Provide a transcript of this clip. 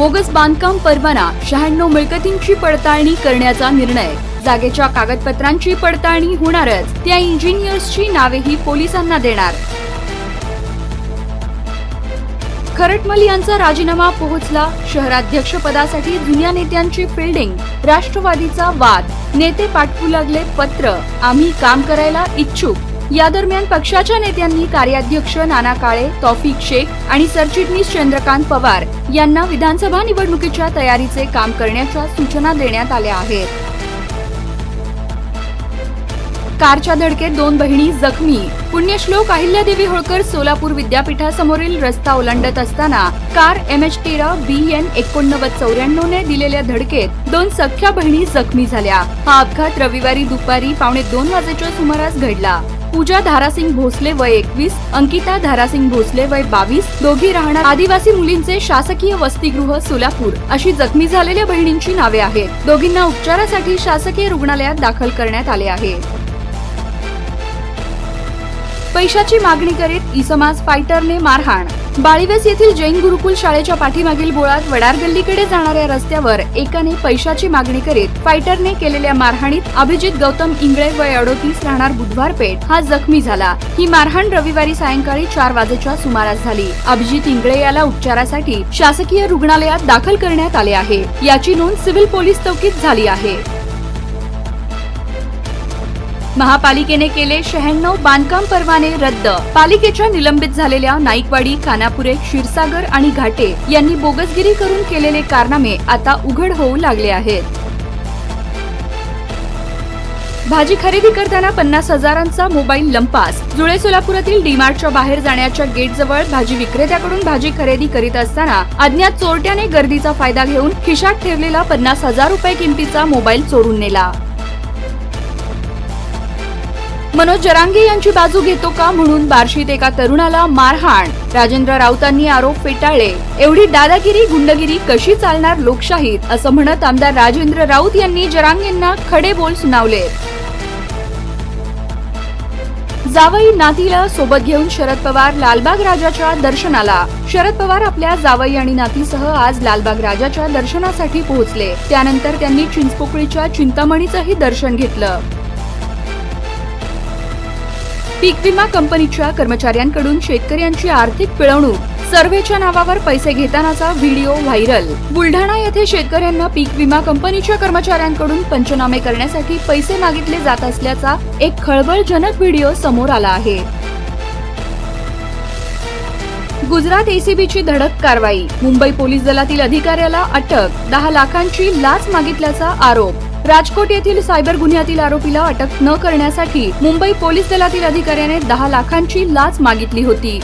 Bogus बांधकाम परवाना शहाण्णव मिळकतींची पडताळणी करण्याचा निर्णय. जागेच्या कागदपत्रांची पडताळणी होणारच. त्या इंजिनियर्सची नावेही पोलिसांना देणार. खरटमल यांचा राजीनामा पोहोचला. शहराध्यक्ष पदासाठी जुन्या नेत्यांची फिल्डिंग राष्ट्रवादीचा वाद. नेते पाठवू लागले पत्र. आम्ही काम करायला इच्छुक. या दरम्यान पक्षाच्या नेत्यांनी कार्याध्यक्ष नाना काळे तौफिक शेख आणि सरचिटणीस चंद्रकांत पवार यांना विधानसभा निवडणुकीच्या तयारीचे काम करण्याच्या सूचना देण्यात आल्या आहेत. कारच्या धडकेत दोन बहिणी जखमी. पुण्यश्लोक अहिल्यादेवी होळकर सोलापूर विद्यापीठासमोरील रस्ता ओलांडत असताना कार एम एच तेरा बी एन एकोणनव्वद चौऱ्याण्णव ने दिलेल्या धडकेत दोन सख्या बहिणी जखमी झाल्या. हा अपघात रविवारी दुपारी पावणे दोन वाजेच्या सुमारास घडला. पूजा धारासिंग भोसले वय एकवीस अंकिता धारासिंग भोसले वय बावीस दोघी राहणार आदिवासी मुलींचे शासकीय वसतिगृह सोलापूर अशी जखमी झालेल्या बहिणींची नावे आहेत. दोघींना उपचारासाठी शासकीय रुग्णालयात दाखल करण्यात आले आहे. पैशाची मागणी करीत इसमाज फायटरने मारहाण बाळीवेस येथील जैन गुरुकुल शाळेच्या पाठीमागील बोळात वडार गल्लीकडे जाणाऱ्या रस्त्यावर एकाने पैशाची मागणी करीत फायटरने केलेल्या मारहाणीत अभिजित गौतम इंगळे वय अडोतीस राहणार बुधवार पेठ हा जखमी झाला. ही मारहाण रविवारी सायंकाळी चार वाजेच्या सुमारास झाली. अभिजित इंगळे याला उपचारासाठी शासकीय रुग्णालयात दाखल करण्यात आले आहे. याची नोंद सिव्हिल पोलीस चौकीत झाली आहे. महापालिकेने केले शहाण्णव बांधकाम परवाने रद्द. पालिकेच्या निलंबित झालेल्या नाईकवाडी खानापुरे क्षीरसागर आणि घाटे यांनी बोगसगिरी करून केलेले कारनामे आता उघड होऊ लागले आहेत. भाजी खरेदी करताना पन्नास हजारांचा मोबाईल लंपास. जुळे सोलापुरातील डीमार्टच्या बाहेर जाण्याच्या गेटजवळ भाजी विक्रेत्याकडून भाजी खरेदी करीत असताना अज्ञात चोरट्याने गर्दीचा फायदा घेऊन खिशात ठेवलेला पन्नास हजार रुपये किमतीचा मोबाईल चोरून नेला. मनोज जरांगे यांची बाजू घेतो का म्हणून बार्शीत एका तरुणाला मारहाण. राजेंद्र राऊतांनी आरोप फेटाळले. एवढी दादागिरी गुंडगिरी कशी चालणार लोकशाहीत? असं म्हणत आमदार राजेंद्र राऊत यांनी जरांगेंना खडे बोल सुनावले. जावई नातीला सोबत घेऊन शरद पवार लालबाग राजाच्या दर्शनाला. शरद पवार आपल्या जावई आणि नातीसह आज लालबाग राजाच्या दर्शनासाठी पोहोचले. त्यानंतर त्यांनी चिंचपोकळीच्या चिंतामणीचंही दर्शन घेतलं. पीक विमा कंपनीच्या कर्मचाऱ्यांकडून शेतकऱ्यांची आर्थिक पिळवणूक. सर्व्हेच्या नावावर पैसे घेतानाचा व्हिडिओ व्हायरल. बुलढाणा येथे शेतकऱ्यांना पीक विमा कंपनीच्या कर्मचाऱ्यांकडून पंचनामे करण्यासाठी पैसे मागितले जात असल्याचा एक खळबळजनक व्हिडिओ समोर आला आहे. गुजरात एसीबीची धडक कारवाई. मुंबई पोलीस दलातील अधिकाऱ्याला अटक. दहा लाखांची लाच मागितल्याचा आरोप. राजकोट येथील सायबर गुन्ह्यातील आरोपीला अटक न करण्यासाठी मुंबई पोलीस दलातील अधिकाऱ्याने दहा लाखांची लाच मागितली होती.